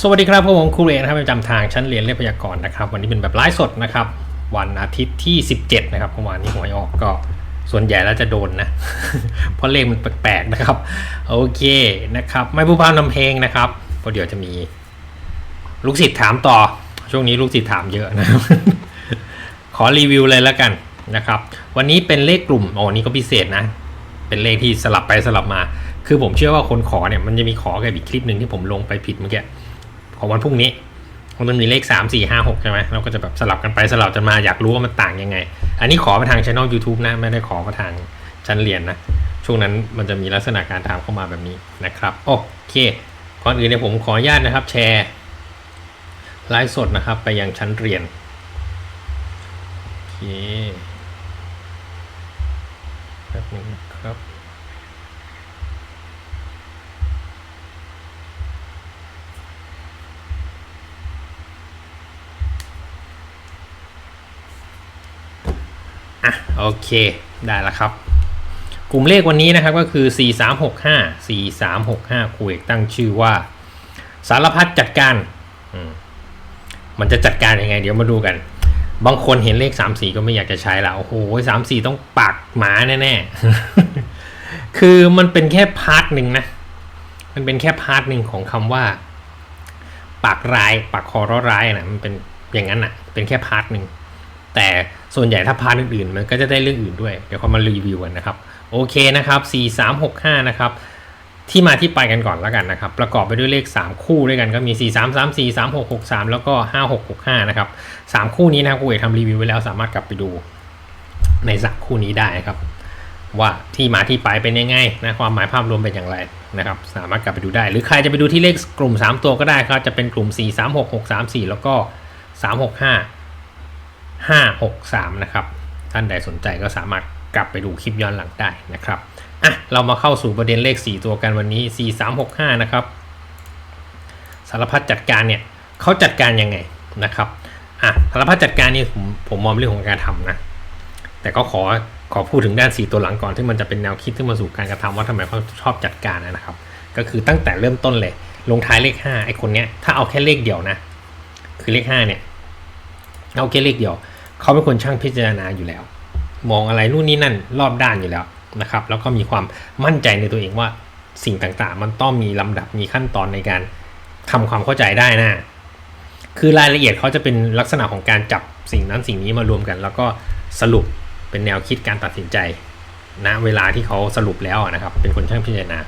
สวัสดีครับผมครูเอกนะครับประจำทางชั้นเรียนเลขพยากรณ์นะครับวันนี้เป็นแบบไลฟ์สดนะครับวันอาทิตย์ที่ 17 นะครับเมื่อวานนี้หวยออกก็ส่วนใหญ่แล้วจะโดนนะ เพราะเลขมันแปลกๆนะครับ โอเคนะครับ ไม่ผู้พานำเพลงนะครับเพราะเดี๋ยวจะมี ลูกศิษย์ถามต่อ ช่วงนี้ลูกศิษย์ถามเยอะนะขอรีวิวเลยแล้วกันนะครับ วันนี้เป็นเลขกลุ่มโอ้นี่ก็พิเศษนะ เป็นเลขที่สลับไปสลับมา คือผมเชื่อว่าคนขอเนี่ยมันจะมีขอกับอีกคลิปหนึ่งที่ผมลงไปผิดเมื่อกี้ ของวันพรุ่งนี้มันมีเลข 3 4 5 6 ใช่ไหมเราก็จะแบบสลับกันไปสลับกันมาอยากรู้ว่ามันต่างยังไง อันนี้ขอมาทางช่อง YouTube นะ ไม่ได้ขอมาทางชั้นเรียนนะ ช่วงนั้นมันจะมีลักษณะการถามเข้ามาแบบนี้นะครับ โอเค ก่อนอื่นเนี่ยผมขออนุญาตนะครับ แชร์ไลฟ์สดนะครับไปยังชั้นเรียน โอเคแป๊บนึงนะครับ โอเค ได้แล้วครับ กลุ่มเลขวันนี้นะครับก็คือ 4365 4365ครูเอกตั้งชื่อว่า สารพัดจัดการ มันจะจัดการยังไง เดี๋ยวมาดูกัน บางคนเห็นเลข 3 4 ก็ไม่อยากจะใช้ละโอ้โห3 4 ต้องปากหมาแน่ๆ คือมันเป็นแค่พาร์ทหนึ่งนะ มันเป็นแค่พาร์ทหนึ่งของคำว่า ปากร้าย ปากคอร้อร้ายนะมันเป็นอย่างนั้นอะ เป็นแค่พาร์ทหนึ่ง แต่ส่วนใหญ่ถ้าพาร์ทอื่นๆ มันก็จะได้เรื่องอื่นด้วย เดี๋ยวเขามารีวิวกันนะครับ โอเคนะครับ 4365 นะครับ ที่มาที่ไปกันก่อนแล้วกันนะครับ ประกอบไปด้วยเลข 3 คู่ด้วยกันก็มี 4 3 3 4 3 6 6 3 แล้วก็ 5 6 6 5 นะครับ 3 คู่นี้นะครับครูเอกทำรีวิวไว้แล้วสามารถกลับไปดูในสามคู่นี้ได้ครับ ว่าที่มาที่ไปเป็นยังไงนะความหมายภาพรวมเป็นอย่างไรนะครับสามารถกลับไปดูได้ หรือใครจะไปดูที่เลขกลุ่ม 3 ตัวก็ได้ครับจะเป็นกลุ่ม 4 3 6 6 3 4 แล้วก็ 3 6 5 563 นะครับ ท่านใดสนใจก็สามารถกลับไปดูคลิปย้อนหลังได้นะครับอะเรามาเข้าสู่ประเด็นเลข 4 ตัวกันวันนี้ 4365 นะครับ สารพัดจัดการเนี่ยเขาจัดการยังไงนะครับอะสารพัดจัดการนี่ผมผมมองเรื่องของการทำนะ แต่ก็ขอขอพูดถึงด้าน 4 ตัวหลังก่อนที่มันจะเป็นแนวคิดที่มาสู่การกระทำว่าทำไมเขาชอบจัดการนะครับ ก็คือตั้งแต่เริ่มต้นเลย ลงท้ายเลข 5 ไอ้คนเนี้ยถ้าเอาแค่เลขเดียวนะ คือเลข 5 เนี่ย เอาแค่เลขเดียว เขาเป็นคนช่างพิจารณาอยู่แล้ว มองอะไรนู่นนี่นั่นรอบด้านอยู่แล้วนะครับ แล้วก็มีความมั่นใจในตัวเองว่าสิ่งต่างๆ มันต้องมีลำดับมีขั้นตอนในการทำความเข้าใจได้นะ คือรายละเอียดเขาจะเป็นลักษณะของการจับสิ่งนั้นสิ่งนี้มารวมกัน แล้วก็สรุปเป็นแนวคิดการตัดสินใจณเวลาที่เขาสรุปแล้วนะครับ เป็นคนช่างพิจารณา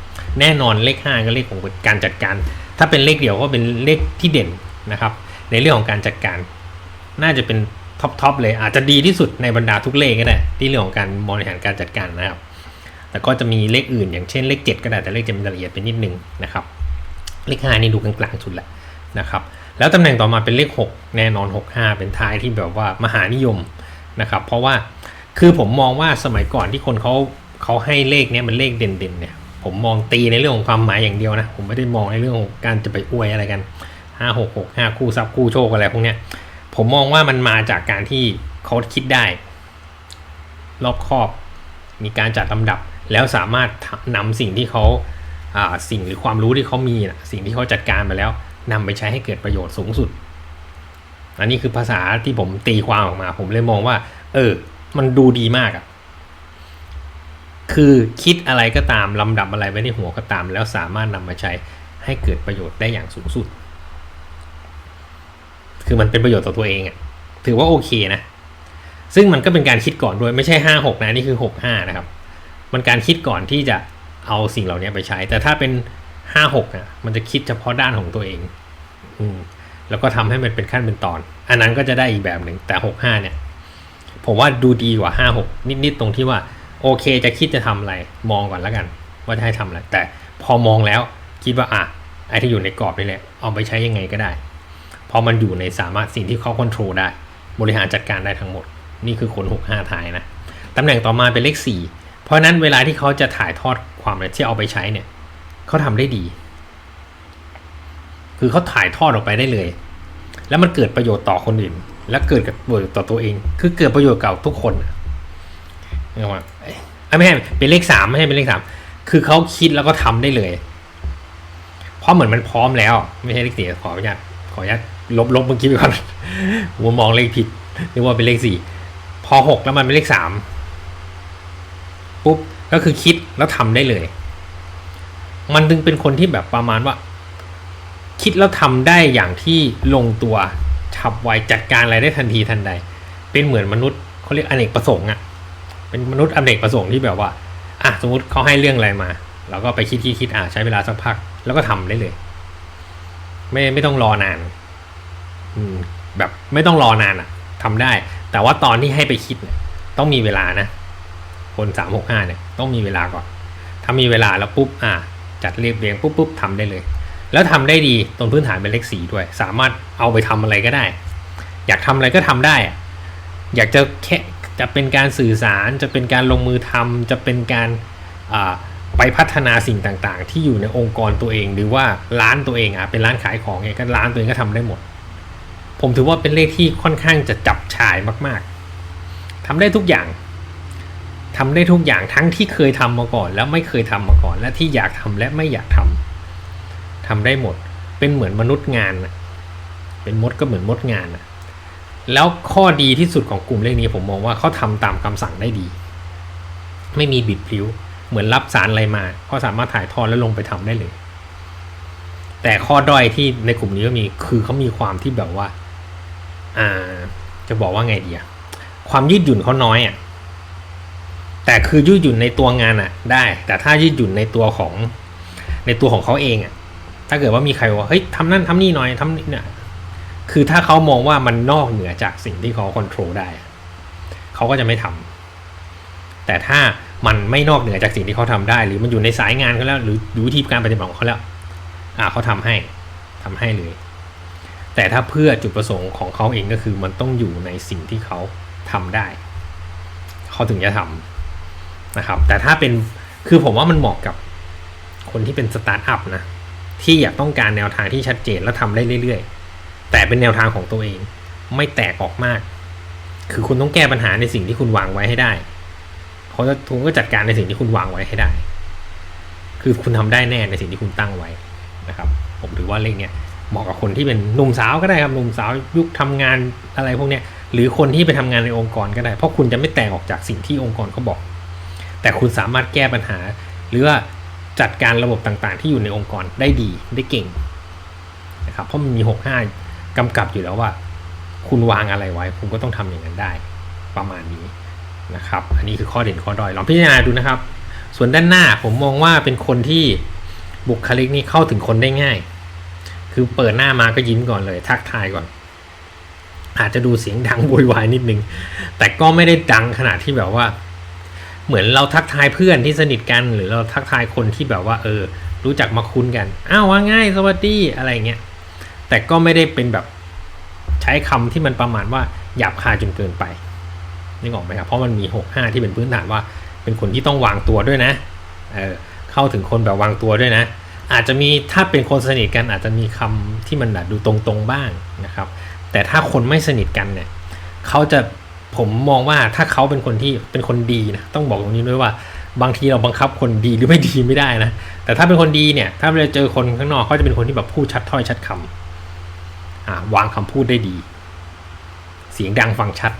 แน่นอนเลข 5 ก็เลขของการจัดการ ถ้าเป็นเลขเดียวก็เป็นเลขที่เด่นนะครับ ในเรื่องของการจัดการ น่าจะเป็น ท็อปทอปเลยอาจจะดีที่สุดในบรรดาทุกเลขก็ได้ที่เรื่องของการบริหารการจัดการนะครับ แต่ก็จะมีเลขอื่น อย่างเช่นเลข 7 ก็ได้แต่เลขจะมีรายละเอียดไปนิดนึงนะครับ เลข5นี่ดูกลางๆสุดแหละนะครับ แล้วตำแหน่งต่อมาเป็นเลข 6 แน่นอน 65 เป็นท้ายที่แบบว่ามหานิยมนะครับ เพราะว่าคือผมมองว่าสมัยก่อนที่คนเขาเขาให้เลขเนี้ยมันเลขเด่นๆเนี่ยผมมองตีในเรื่องของความหมายอย่างเดียวนะ ผมไม่ได้มองในเรื่องของการจะไปอวยอะไรกัน 5 6 6 5 คู่ซับคู่โชคอะไรพวกเนี้ย ผมมองว่ามันมาจากการที่เขาคิดได้ รอบคอบ มีการจัดลำดับ แล้วสามารถนำสิ่งที่เขาาสิ่งหรือความรู้ที่เขามีนะสิ่งที่เขาจัดการมาแล้วนำไปใช้ให้เกิดประโยชน์สูงสุด อันนี้คือภาษาที่ผมตีความออกมา ผมเลยมองว่า เออ มันดูดีมากอะคือคิดอะไรก็ตามลำดับอะไรไว้ในหัวก็ตาม แล้วสามารถนำมาใช้ให้เกิดประโยชน์ได้อย่างสูงสุด คือมันเป็นประโยชน์ต่อตัวเองอะถือว่าโอเคนะ ซึ่งมันก็เป็นการคิดก่อนด้วยไม่ใช่ห้าหกนะนี่คือหกห้านะครับ มันการคิดก่อนที่จะเอาสิ่งเหล่านี้ไปใช้ แต่ถ้าเป็นห้าหกอะมันจะคิดเฉพาะด้านของตัวเอง อืมแล้วก็ทำให้มันเป็นขั้นเป็นตอน อันนั้นก็จะได้อีกแบบหนึ่งแต่หกห้าเนี่ย ผมว่าดูดีกว่าห้าหกนิดๆตรงที่ว่าโอเคจะคิดจะทำอะไรมองก่อนแล้วกัน ว่าจะให้ทำอะไรแต่พอมองแล้วคิดว่าอะไอ้ที่อยู่ในกรอบนี่แหละเอาไปใช้ยังไงก็ได้ พอมันอยู่ในสามารถสิ่งที่เขาควบคุมได้ บริหารจัดการได้ทั้งหมด นี่คือคนหกห้าทายนะตำแหน่งต่อมาเป็นเลขสี่เพราะนั้นเวลาที่เขาจะถ่ายทอดความอะไรที่เอาไปใช้เนี่ยเขาทำได้ดี คือเขาถ่ายทอดออกไปได้เลย แล้วมันเกิดประโยชน์ต่อคนอื่น และเกิดกับประโยชน์ต่อตัวเอง คือเกิดประโยชน์กับทุกคนนะเรียกว่าเอ้ไม่ใช่เป็นเลขสามไม่ใช่เป็นเลขสามคือเขาคิดแล้วก็ทำได้เลย เพราะเหมือนมันพร้อมแล้ว ไม่ใช่เลขสี่ขออนุญาตขออนุญาต ลบลบเมื่อกี้ไปก่อนผมมองเลขผิดนึกว่าเป็นเลขสี่พอหกแล้วมันเป็นเลขสามปุ๊บก็คือคิดแล้วทำได้เลย มันจึงเป็นคนที่แบบประมาณว่า คิดแล้วทำได้อย่างที่ลงตัวฉับไวจัดการอะไรได้ทันทีทันใด เป็นเหมือนมนุษย์เขาเรียกอเนกประสงค์อะเป็นมนุษย์อเนกประสงค์ที่แบบว่าอะสมมติเขาให้เรื่องอะไรมาเราก็ไปคิดคิดคิดอะใช้เวลาสักพัก แล้วก็ทำได้เลย ไม่ไม่ต้องรอนาน แบบไม่ต้องรอนานอะทำได้ แต่ว่าตอนที่ให้ไปคิดเนี่ยต้องมีเวลานะ คนสามหกห้าเนี่ยต้องมีเวลาก่อน ถ้ามีเวลาแล้วปุ๊บอะจัดเรียบเรียงปุ๊บปุ๊บทำได้เลย แล้วทำได้ดีตรงพื้นฐานเป็นเลขสีด้วย สามารถเอาไปทำอะไรก็ได้ อยากทำอะไรก็ทำได้ อยากจะแค่จะเป็นการสื่อสารจะเป็นการลงมือทำจะเป็นการไปพัฒนาสิ่งต่างๆ ที่อยู่ในองค์กรตัวเอง หรือว่าร้านตัวเองอะเป็นร้านขายของไงก็ร้านตัวเองก็ทำได้หมด ผมถือว่าเป็นเลขที่ค่อนข้างจะจับฉายมากๆทำได้ทุกอย่างทำได้ทุกอย่างทั้งที่เคยทำมาก่อน แล้วไม่เคยทำมาก่อน และที่อยากทำและไม่อยากทำทำได้หมด เป็นเหมือนมนุษย์งานเป็นมดก็เหมือนมดงานนะแล้วข้อดีที่สุดของกลุ่มเลขนี้ผมมองว่าเขาทำตามคำสั่งได้ดี ไม่มีบิดพลิ้ว เหมือนรับสารอะไรมาก็สามารถถ่ายทอดแล้วลงไปทำได้เลย แต่ข้อด้อยที่ในกลุ่มนี้ก็มีคือเขามีความที่แบบว่า อ่า จะบอกว่าไงดีอะความยืดหยุ่นเขาน้อยอะแต่คือยืดหยุ่นในตัวงานอะได้ แต่ถ้ายืดหยุ่นในตัวของในตัวของเขาเองอะถ้าเกิดว่ามีใครว่าเฮ้ยทำนั่นทำนี่หน่อยทำนี่เนี่ยคือถ้าเขามองว่ามันนอกเหนือจากสิ่งที่เขาควบคุมได้เขาก็จะไม่ทำแต่ถ้ามันไม่นอกเหนือจากสิ่งที่เขาทำได้ หรือมันอยู่ในสายงานเขาแล้ว หรือหรือวิธีการปฏิบัติของเขาแล้ว อ่าเขาทำให้ทำให้เลย แต่ถ้าเพื่อจุดประสงค์ของเขาเองก็คือมันต้องอยู่ในสิ่งที่เขาทำได้ เขาถึงจะทำนะครับ แต่ถ้าเป็นคือผมว่ามันเหมาะกับคนที่เป็นสตาร์ทอัพนะที่อยากต้องการแนวทางที่ชัดเจนแล้วทำได้เรื่อยๆ แต่เป็นแนวทางของตัวเอง ไม่แตกออกมาก คือคุณต้องแก้ปัญหาในสิ่งที่คุณวางไว้ให้ได้เขาจะคุณก็จัดการในสิ่งที่คุณวางไว้ให้ได้ คือคุณทำได้แน่ในสิ่งที่คุณตั้งไว้นะครับ ผมถือว่าเลขเนี้ย เหมาะกับคนที่เป็นหนุ่มสาวก็ได้ครับหนุ่มสาวยุคทำงานอะไรพวกเนี้ยหรือคนที่ไปทำงานในองค์กรก็ได้ เพราะคุณจะไม่แตกออกจากสิ่งที่องค์กรเขาบอก แต่คุณสามารถแก้ปัญหา หรือว่าจัดการระบบต่างๆ ที่อยู่ในองค์กรได้ดีได้เก่งนะครับเพราะมันมีหกห้ากำกับอยู่แล้วว่า คุณวางอะไรไว้ คุณก็ต้องทำอย่างนั้นได้ประมาณนี้นะครับ อันนี้คือข้อเด่นข้อด้อยลองพิจารณาดูนะครับ ส่วนด้านหน้าผมมองว่าเป็นคนที่บุคลิกนี่เข้าถึงคนได้ง่าย คือเปิดหน้ามาก็ยิ้มก่อนเลย ทักทายก่อน อาจจะดูเสียงดังโวยวายนิดนึง แต่ก็ไม่ได้ดังขนาดที่แบบว่า เหมือนเราทักทายเพื่อนที่สนิทกัน หรือเราทักทายคนที่แบบว่า เออ รู้จักมาคุ้นกัน อ้าวว่าง่าย สวัสดีอะไรเงี้ย แต่ก็ไม่ได้เป็นแบบใช้คำที่มันประมาณว่าหยาบคายจนเกินไปนี่ออกไหมครับ เพราะมันมีหกห้าที่เป็นพื้นฐานว่า เป็นคนที่ต้องวางตัวด้วยนะ เออ เข้าถึงคนแบบวางตัวด้วยนะ อาจจะมีถ้าเป็นคนสนิทกันอาจจะมีคำที่มันแบบดูตรงๆบ้างนะครับ แต่ถ้าคนไม่สนิทกันเนี่ยเขาจะผมมองว่าถ้าเขาเป็นคนที่เป็นคนดีนะต้องบอกตรงนี้ด้วยว่าบางทีเราบังคับคนดีหรือไม่ดีไม่ได้นะ แต่ถ้าเป็นคนดีเนี่ย ถ้าเราเจอคนข้างนอกเขาจะเป็นคนที่แบบพูดชัดถ้อยชัดคำอ่าวางคำพูดได้ดี เสียงดังฟังชัด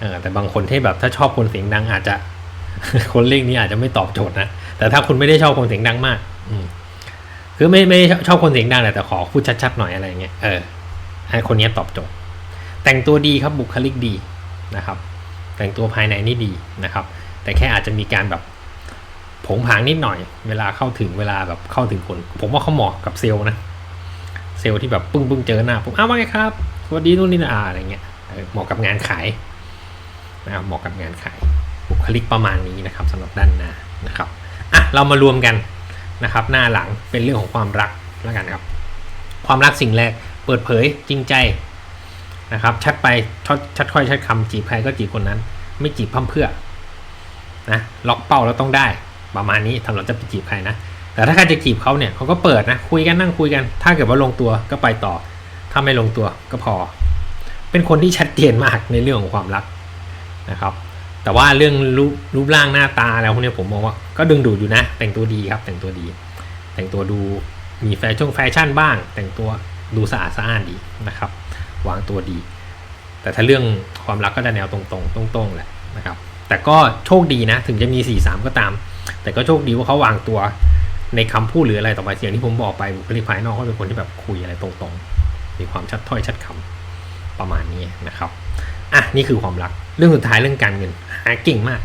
เออแต่บางคนที่แบบถ้าชอบคนเสียงดังอาจจะ คนเลขนี้อาจจะไม่ตอบโจทย์นะ แต่ถ้าคุณไม่ได้ชอบคนเสียงดังมาก อืคือไม่ไม่ชอบคนเสียงดังแหละแต่ขอพูดชัดๆหน่อยอะไรเงี้ย เออ ให้คนนี้ตอบโจทย์ แต่งตัวดีครับบุคลิกดีนะครับ แต่งตัวภายในนี่ดีนะครับ แต่แค่อาจจะมีการแบบผงผางนิดหน่อย เวลาเข้าถึงเวลาแบบเข้าถึงคน ผมว่าเขาเหมาะกับเซลล์นะ เซลล์ที่แบบปึ้งปึ้งเจอหน้าผมอ้าวว่าไงครับสวัสดีนู่นนี่นะอ่าอะไรเงี้ยเออเหมาะกับงานขายนะครับเหมาะกับงานขาย บุคลิกประมาณนี้นะครับสำหรับด้านหน้านะครับอะเรามารวมกันนะครับหน้าหลังเป็นเรื่องของความรักแล้วกันครับความรักสิ่งแรกเปิดเผยจริงใจนะครับชัดไปชัดชัดค่อยชัดคำจีบใครก็จีบคนนั้น ไม่จีบพั่มเพื่อนะล็อกเป้าแล้วต้องได้ประมาณนี้ถ้าเราจะไปจีบใครนะแต่ถ้าใครจะจีบเขาเนี่ยเขาก็เปิดนะคุยกันนั่งคุยกัน ถ้าเกิดว่าลงตัวก็ไปต่อ ถ้าไม่ลงตัวก็พอ เป็นคนที่ชัดเจนมากในเรื่องของความรักนะครับ แต่ว่าเรื่องรูปรูปร่างหน้าตาแล้วพวกนี้ผมมองว่าก็ดึงดูดอยู่นะ แต่งตัวดีครับ แต่งตัวดี แต่งตัวดูมีแฟชั่นแฟชั่นบ้าง แต่งตัวดูสะอาดสะอ้านดีนะครับ วางตัวดี แต่ถ้าเรื่องความรักก็จะแนวตรงๆตรงๆแหละนะครับ แต่ก็โชคดีนะ ถึงจะมี 4 3 ก็ตาม แต่ก็โชคดีว่าเขาวางตัวในคำพูดหรืออะไรต่อไปอย่างที่ผมบอกไปบุคลิกภายนอกเขาเป็นคนที่แบบคุยอะไรตรงๆ มีความชัดถ้อยชัดคำประมาณนี้นะครับ อะนี่คือความรัก เรื่องสุดท้ายเรื่องการเงินหาเก่งมาก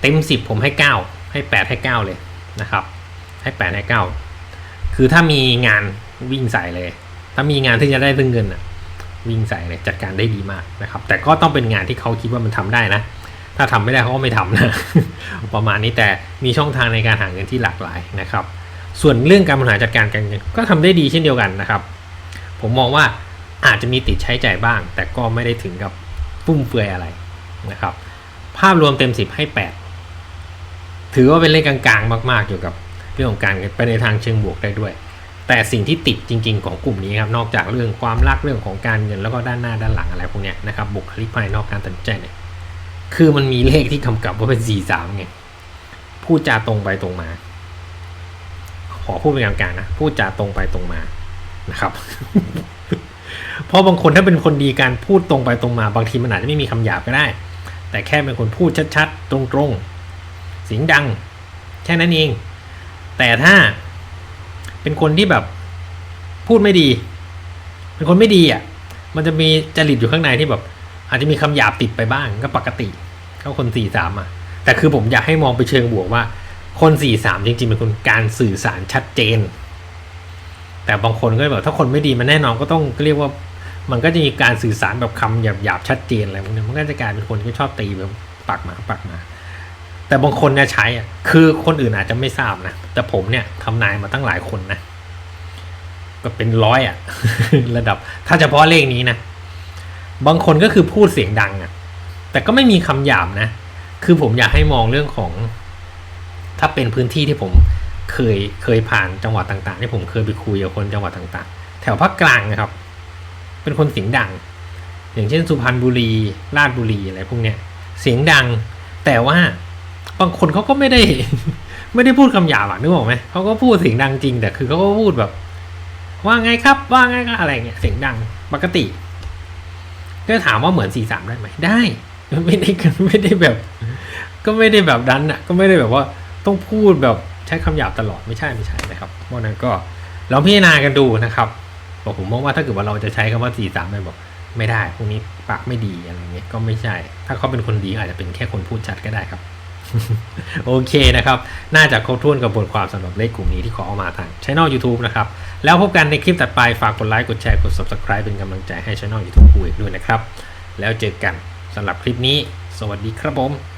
เต็มสิบผมให้เก้าให้แปดให้เก้าเลยนะครับ ให้แปดให้เก้าคือถ้ามีงานวิ่งใส่เลย ถ้ามีงานที่จะได้เรื่องเงินอะวิ่งใส่เลยจัดการได้ดีมากนะครับ แต่ก็ต้องเป็นงานที่เขาคิดว่ามันทำได้นะ ถ้าทำไม่ได้เขาก็ไม่ทำนะประมาณนี้แต่มีช่องทางในการหาเงินที่หลากหลายนะครับ ส่วนเรื่องการบริหารจัดการการเงินก็ทำได้ดีเช่นเดียวกันนะครับ ผมมองว่าอาจจะมีติดใช้จ่ายบ้าง แต่ก็ไม่ได้ถึงกับ ฟุ่มเฟือยอะไรนะครับ ภาพรวมเต็ม 10 ให้ 8 ถือว่าเป็นเลขกลางๆ มาก ๆ เกี่ยวกับเรื่องของการไปในทางเชิงบวกได้ด้วย แต่สิ่งที่ติดจริง ๆ ของกลุ่มนี้ครับ นอกจากเรื่องความรักเรื่องของการเงินแล้วก็ด้านหน้าด้านหลังอะไรพวกเนี้ยนะครับบุคลิกภายนอกการตัดใจเนี่ยคือมันมีเลขที่กำกับว่าเป็น 4 3 ไงพูดจาตรงไปตรงมา ขอพูดเป็นกลางๆนะ พูดจาตรงไปตรงมานะครับ เพราะบางคนถ้าเป็นคนดีการพูดตรงไปตรงมาบางทีมันอาจจะไม่มีคำหยาบก็ได้ แต่แค่เป็นคนพูดชัดๆ ตรงๆ เสียงดัง แค่นั้นเอง แต่ถ้าเป็นคนที่แบบพูดไม่ดี เป็นคนไม่ดีอะ มันจะมีจริตอยู่ข้างในที่แบบ อาจจะมีคำหยาบติดไปบ้างก็ปกติเขาคนสี่สามอะ แต่คือผมอยากให้มองไปเชิงบวกว่า คนสี่สามจริงๆเป็นคนการสื่อสารชัดเจน แต่บางคนก็แบบถ้าคนไม่ดีมันแน่นอนก็ต้องเรียกว่า มันก็จะมีการสื่อสารแบบคำหยาบๆชัดเจนอะไรพวกนี้มันก็จะกลายเป็นคนที่ชอบตีแบบปากหมาปากหมาแต่บางคนเนี่ยใช้อะคือคนอื่นอาจจะไม่ทราบนะแต่ผมเนี่ยทำนายมาตั้งหลายคนนะก็เป็นร้อยอะ ระดับ ถ้าเฉพาะเลขนี้นะบางคนก็คือพูดเสียงดังอะ แต่ก็ไม่มีคำหยาบนะ คือผมอยากให้มองเรื่องของ ถ้าเป็นพื้นที่ที่ผม เคยเคยผ่านจังหวัดต่างๆที่ผมเคยไปคุยกับคนจังหวัดต่างๆ แถวภาคกลางนะครับ เป็นคนเสียงดัง อย่างเช่นสุพรรณบุรี ราชบุรีอะไรพวกเนี้ย เสียงดัง แต่ว่าบางคนเขาก็ไม่ได้ ไม่ได้พูดคำหยาบอะนึกออกไหมเขาก็พูดเสียงดังจริง แต่คือเขาก็พูดแบบ ว่าไงครับ ว่าไงก็อะไรเงี้ยเสียงดังปกติก็ถามว่าเหมือนสี่สามได้ไหมได้ไม่ได้ไม่ได้แบบ ก็ไม่ได้แบบดันอะก็ไม่ได้แบบว่าต้องพูดแบบ ช้คำหยาบตลอดไม่ใช่ไม่ใช่นะครับเพราะนั้นก็ลองพิจารณากันดูนะครับบอกผมมองว่าถ้าเกิดว่าเราจะใช้คำว่าสี่สามไปบอกไม่ได้พวกนี้ปากไม่ดีอะไรเงี้ยก็ไม่ใช่ ถ้าเขาเป็นคนดีอาจจะเป็นแค่คนพูดชัดก็ได้ครับ โอเคนะครับ น่าจะครบถ้วนกับบทความสำหรับเลขกลุ่มนี้ที่ขอเอามาทางช่อง YouTube นะครับ แล้วพบกันในคลิปถัดไป ฝากกดไลค์ กดแชร์ กด Subscribe เป็นกำลังใจให้ช่อง YouTube กูอีกด้วยนะครับ แล้วเจอกันสำหรับคลิปนี้ สวัสดีครับผม